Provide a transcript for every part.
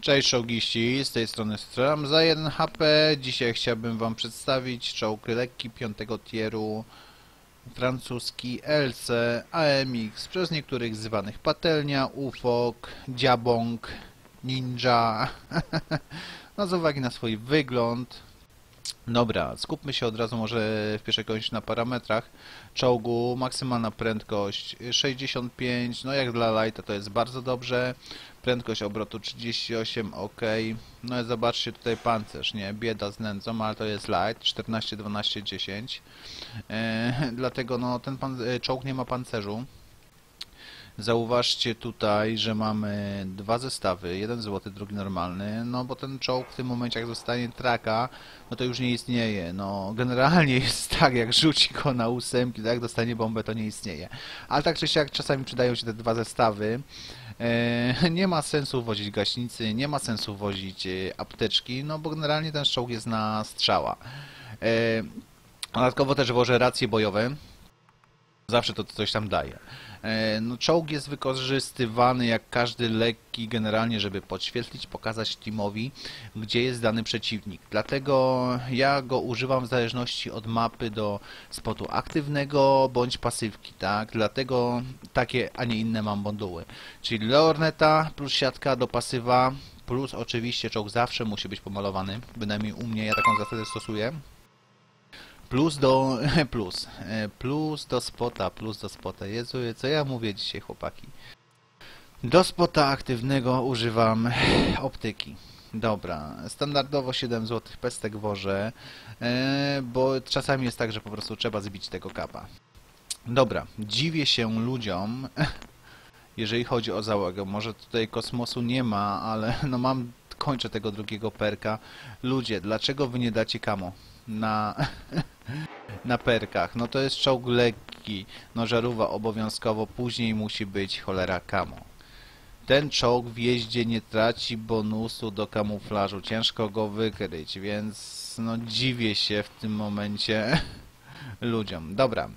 Cześć czołgiści, z tej strony strzelam za 1 HP. Dzisiaj chciałbym wam przedstawić czołg lekki 5 tieru francuski LC AMX, przez niektórych zwanych patelnia, UFOK, dziabong, ninja. no z uwagi na swój wygląd. Dobra, skupmy się od razu może w pierwszej kolejności na parametrach czołgu. Maksymalna prędkość 65, no jak dla lighta to jest bardzo dobrze. Prędkość obrotu 38, ok. No i zobaczcie tutaj pancerz, nie? Bieda z nędzą, ale to jest light, 14, 12, 10. E, dlatego no ten pan, e, czołg nie ma pancerzu. Zauważcie tutaj, że mamy dwa zestawy, jeden złoty, drugi normalny, no bo ten czołg w tym momencie jak zostanie traka, no to już nie istnieje. No generalnie jest tak, jak rzuci go na ósemki, tak jak dostanie bombę, to nie istnieje. Ale tak czy siak czasami przydają się te dwa zestawy. E, nie ma sensu wozić gaśnicy, nie ma sensu wozić e, apteczki, no bo generalnie ten czołg jest na strzała. E, dodatkowo też wożę racje bojowe. Zawsze to coś tam daje. E, No, czołg jest wykorzystywany jak każdy lekki generalnie, żeby podświetlić, pokazać teamowi, gdzie jest dany przeciwnik. Dlatego ja go używam w zależności od mapy do spotu aktywnego bądź pasywki, tak? Dlatego takie, a nie inne mam moduły. Czyli lorneta plus siatka do pasywa, plus oczywiście czołg zawsze musi być pomalowany, bynajmniej u mnie ja taką zasadę stosuję. Plus do... plus. e, Plus do spota, plus do spota. Jezu, co ja mówię dzisiaj, chłopaki? Do spota aktywnego używam optyki. Dobra, standardowo 7 zł pestek wożę, e, bo czasami jest tak, że po prostu trzeba zbić tego kapa. Dobra, dziwię się ludziom, jeżeli chodzi o załogę. Może tutaj kosmosu nie ma, ale no mam, kończę tego drugiego perka. Ludzie, dlaczego wy nie dacie kamo na, na perkach? No to jest czołg lekki, no żarówa obowiązkowo, później musi być cholera kamo. Ten czołg w jeździe nie traci bonusu do kamuflażu, ciężko go wykryć, więc no dziwię się w tym momencie ludziom. Dobra,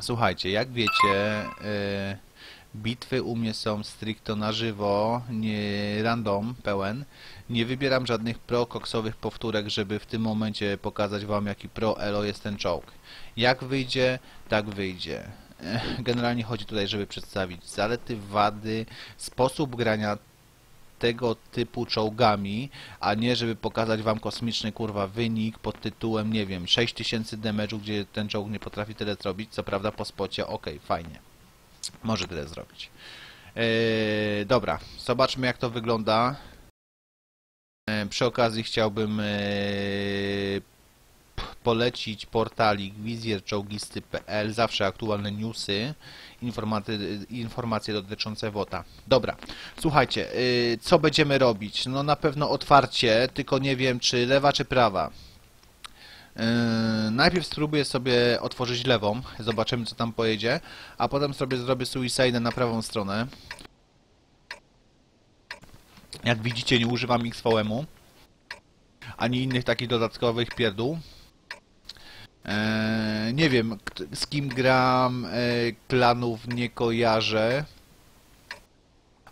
słuchajcie, jak wiecie, yy, bitwy u mnie są stricto na żywo, nie random pełen. Nie wybieram żadnych pro-koksowych powtórek, żeby w tym momencie pokazać wam jaki pro-elo jest ten czołg. Jak wyjdzie, tak wyjdzie. Generalnie chodzi tutaj, żeby przedstawić zalety, wady, sposób grania tego typu czołgami, a nie żeby pokazać wam kosmiczny kurwa wynik pod tytułem, nie wiem, 6000 damage'u, gdzie ten czołg nie potrafi tyle zrobić, co prawda po spocie, okej, fajnie. Może tyle zrobić. Eee, dobra, zobaczmy jak to wygląda. Eee, przy okazji chciałbym p- polecić portalik wizjerczołgisty.pl, zawsze aktualne newsy, informacje dotyczące WOTA. Dobra, słuchajcie, yy, co będziemy robić? No na pewno otwarcie, tylko nie wiem czy lewa czy prawa. Yy, najpierw spróbuję sobie otworzyć lewą, zobaczymy co tam pojedzie, a potem sobie zrobię suicide na prawą stronę. Jak widzicie nie używam XVM-u, ani innych takich dodatkowych pierdół. Eee, nie wiem z kim gram, e, klanów nie kojarzę,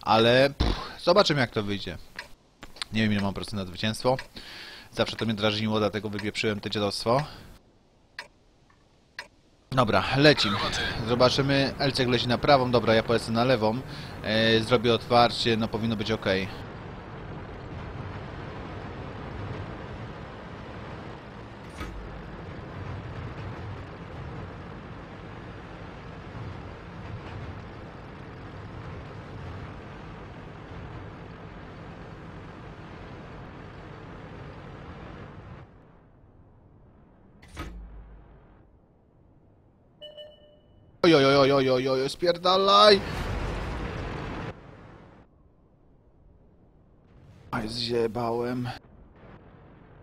ale pff, zobaczymy jak to wyjdzie. Nie wiem ile mam procent na zwycięstwo. Zawsze to mnie drażniło, dlatego wypieprzyłem to dziadostwo. Dobra, lecim. Zobaczymy. Elcek leci na prawą, dobra, ja polecę na lewą. E, zrobię otwarcie, no powinno być ok. Oj, oj, oj, oj, spierdalaj! Aj, zjebałem.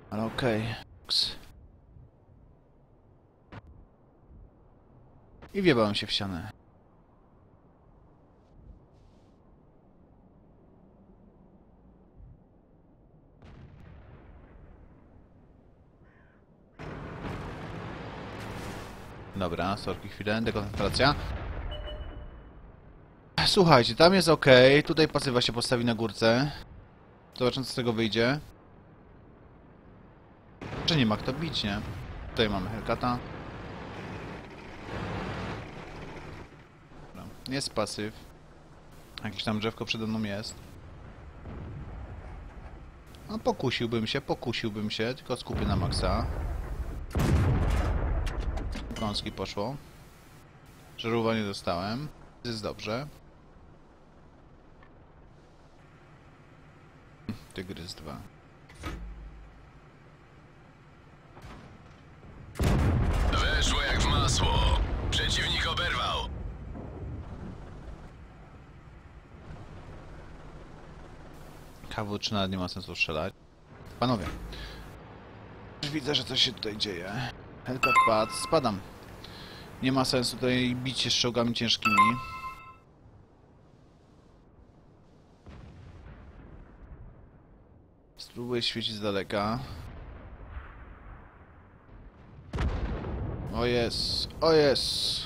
Ale okej. Ks. I wjebałem się w ścianę. Dobra, sorki chwilę, dekoncentracja. Słuchajcie, tam jest ok, tutaj pasywa się postawi na górce. Zobaczymy co z tego wyjdzie. Czy nie ma kto bić, nie? Tutaj mamy Hellcata. Jest pasyw. Jakieś tam drzewko przede mną jest. No pokusiłbym się, pokusiłbym się, tylko skupię na maksa. Gąski poszło. Żarłowa nie dostałem. Jest dobrze. Tygrys 2. Weszło jak w masło. Przeciwnik oberwał. KW3 nawet nie ma sensu strzelać. Panowie. Widzę, że coś się tutaj dzieje. Hellcat padł. Spadam. Nie ma sensu tutaj bić się z czołgami ciężkimi. Spróbuję świecić z daleka. O jest, o jest.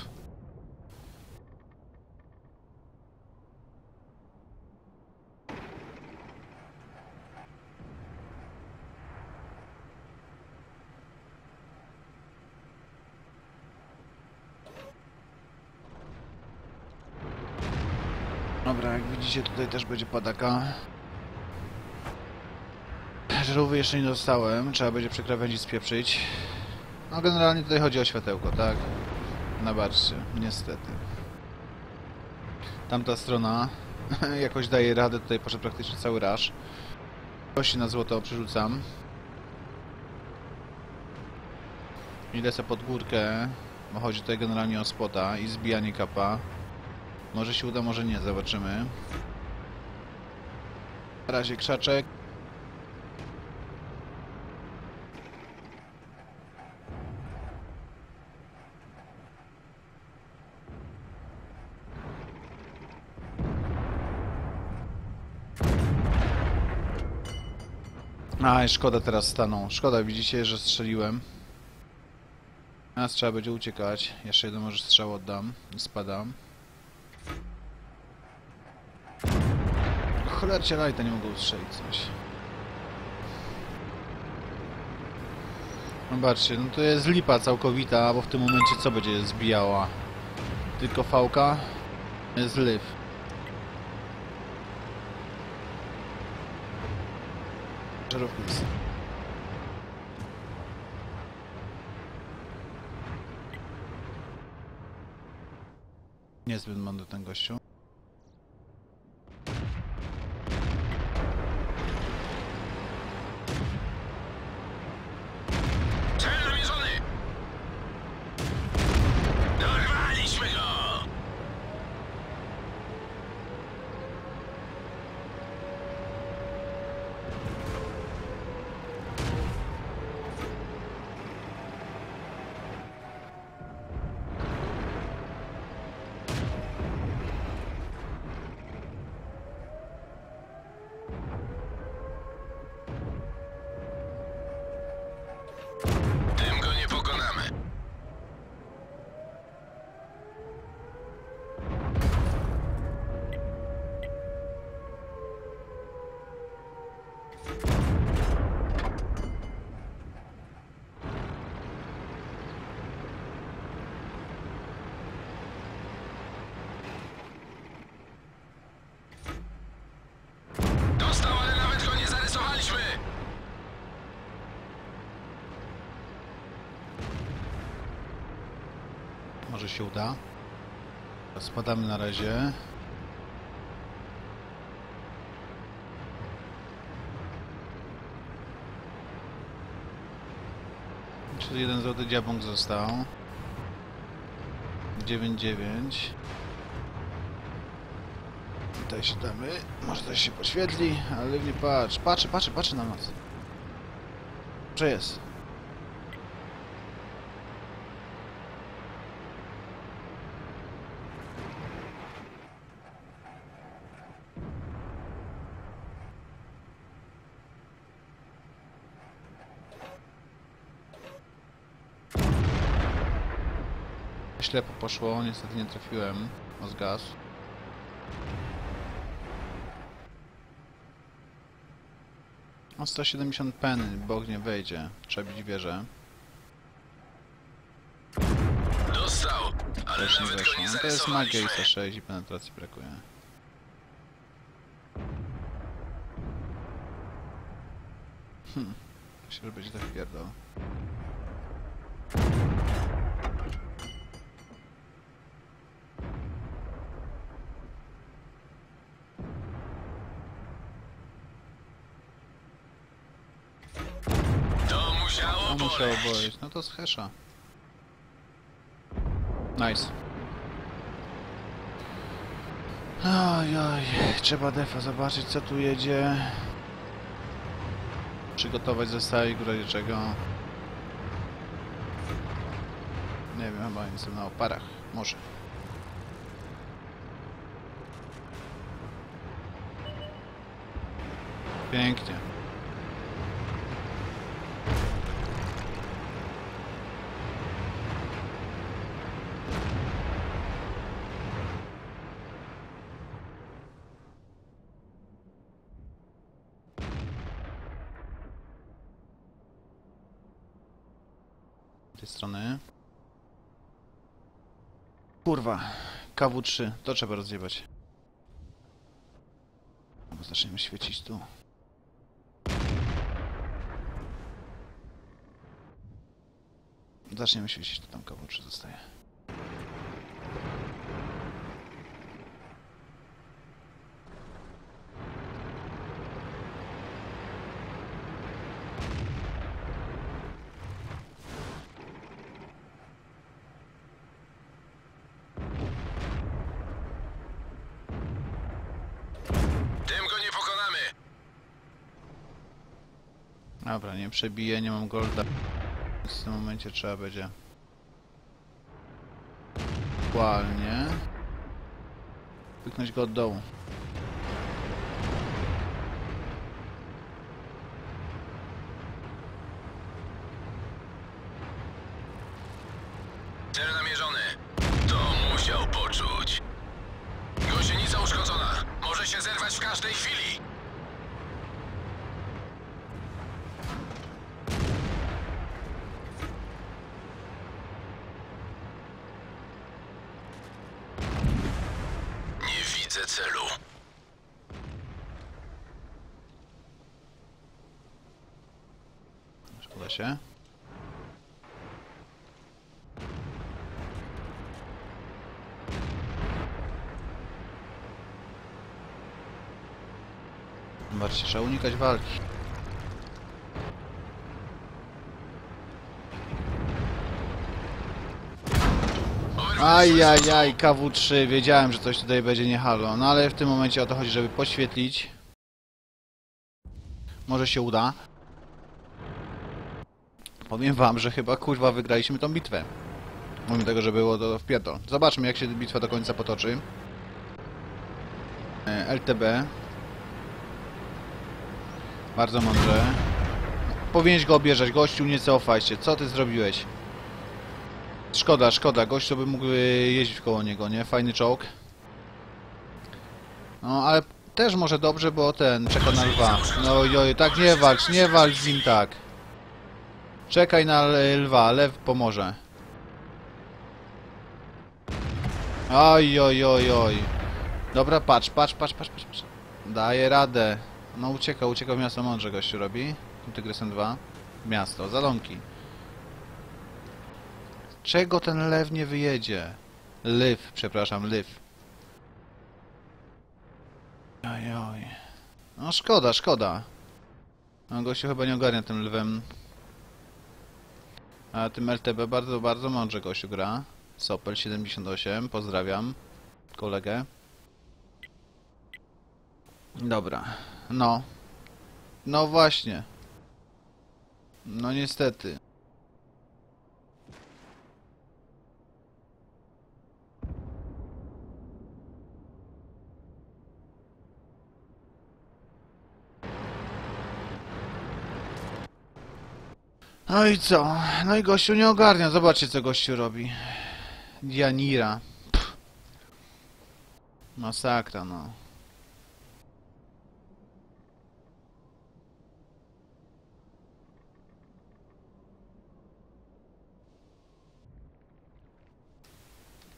Dobra, jak widzicie tutaj też będzie padaka. Żarówki jeszcze nie dostałem, trzeba będzie przy krawędzi spieprzyć. No generalnie tutaj chodzi o światełko, tak? Na barcie, niestety. Tamta strona jakoś daje radę, tutaj poszedł praktycznie cały raż. Kości na złoto przerzucam. I lecę pod górkę, bo chodzi tutaj generalnie o spota i zbijanie kapa. Może się uda, może nie, zobaczymy. Na razie krzaczek. Aj, szkoda teraz staną. Szkoda, widzicie, że strzeliłem. Teraz trzeba będzie uciekać. Jeszcze jeden może strzał oddam i spadam. Cholercie lajta nie mogą strzelić coś. Zobaczcie, no to jest lipa całkowita, bo w tym momencie co będzie zbijała? Tylko fałka? Jest jest. Niezbyt mądry ten gościu. Się uda. Spadamy na razie. Czyli jeden złoty diabąg został. 9-9. Tutaj się damy. Może coś się poświetli, ale nie patrz. Patrzy, patrzy, patrzy na nas. Że jest. Poszło, niestety nie trafiłem. O zgas. O 170 penny, bog nie wejdzie. Trzeba bić wieżę. Dostał, ale Też nie nawet go nie No to jest magia i zarysowaliśmy. 6 i penetracji brakuje. Hmm. Myślę, że będzie tak pierdol. To No to z hesza. Nice. Oj, oj, trzeba defa zobaczyć co tu jedzie. Przygotować zestawy w razie czego. Nie wiem, chyba jestem na oparach. Może. Pięknie. Tej strony. Kurwa. KW3. To trzeba rozjebać. Bo zaczniemy świecić tu. Zaczniemy świecić, to tam KW3 zostaje. Tym go nie pokonamy. Dobra, nie przebiję, nie mam golda. Więc w tym momencie trzeba będzie... Aktualnie... Pyknąć go od dołu. Cel namierzony. To musiał poczuć. Gąsienica uszkodzona. Może się zerwać w każdej chwili. Nie widzę celu. Szkoda się. Trzeba unikać walki. Ajajaj, KW3, wiedziałem, że coś tutaj będzie nie halo. No ale w tym momencie o to chodzi, żeby poświetlić. Może się uda. Powiem wam, że chyba kurwa wygraliśmy tą bitwę. Mimo tego, że było to w pierdol. Zobaczmy jak się bitwa do końca potoczy. E, LTB. Bardzo mądrze. Powinieneś go obierzać, gościu nie cofaj się. Co ty zrobiłeś? Szkoda, szkoda. Gościu by mógł e, jeździć koło niego, nie? Fajny czołg. No, ale też może dobrze, bo ten czeka na lwa. No oj, tak nie walcz, nie walcz z nim tak. Czekaj na lwa, lew pomoże. Oj, oj, oj, oj. Dobra, patrz, patrz, patrz, patrz, patrz. Daje radę. No ucieka, ucieka w miasto mądrze gościu robi. Tygrysem 2. Miasto, zaląki. Czego ten lew nie wyjedzie? Lyw, przepraszam, lyw. Oj, oj. No szkoda, szkoda. No gościu chyba nie ogarnia tym lwem. A tym LTB bardzo, bardzo mądrze gościu gra. Sopel 78, pozdrawiam kolegę. Dobra, no. No właśnie. No niestety. No i co? No i gościu nie ogarnia. Zobaczcie, co gościu robi. Dianira. Pff. Masakra, no.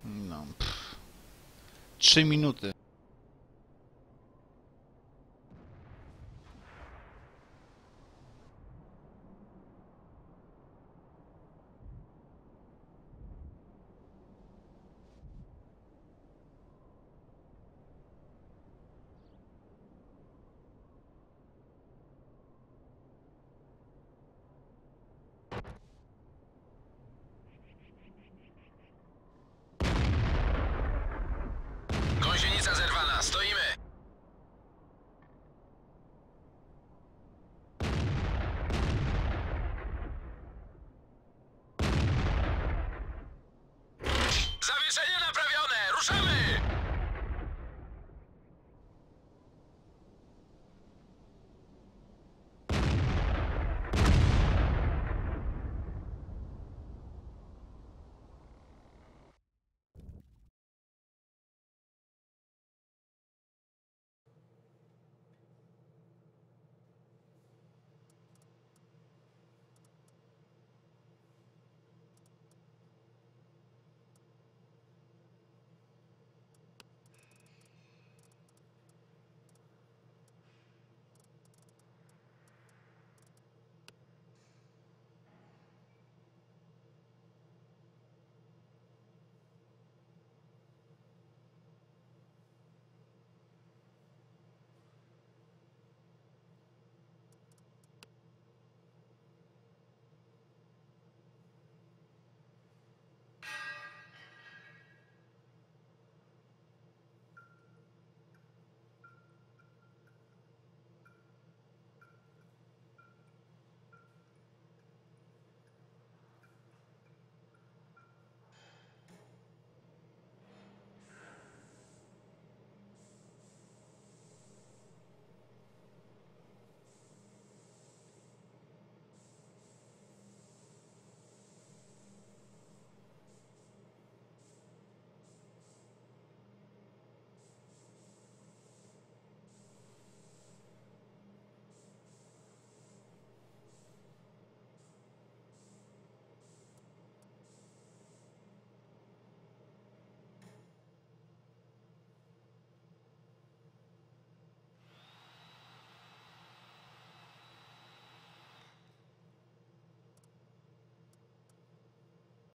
No, pff. Trzy minuty.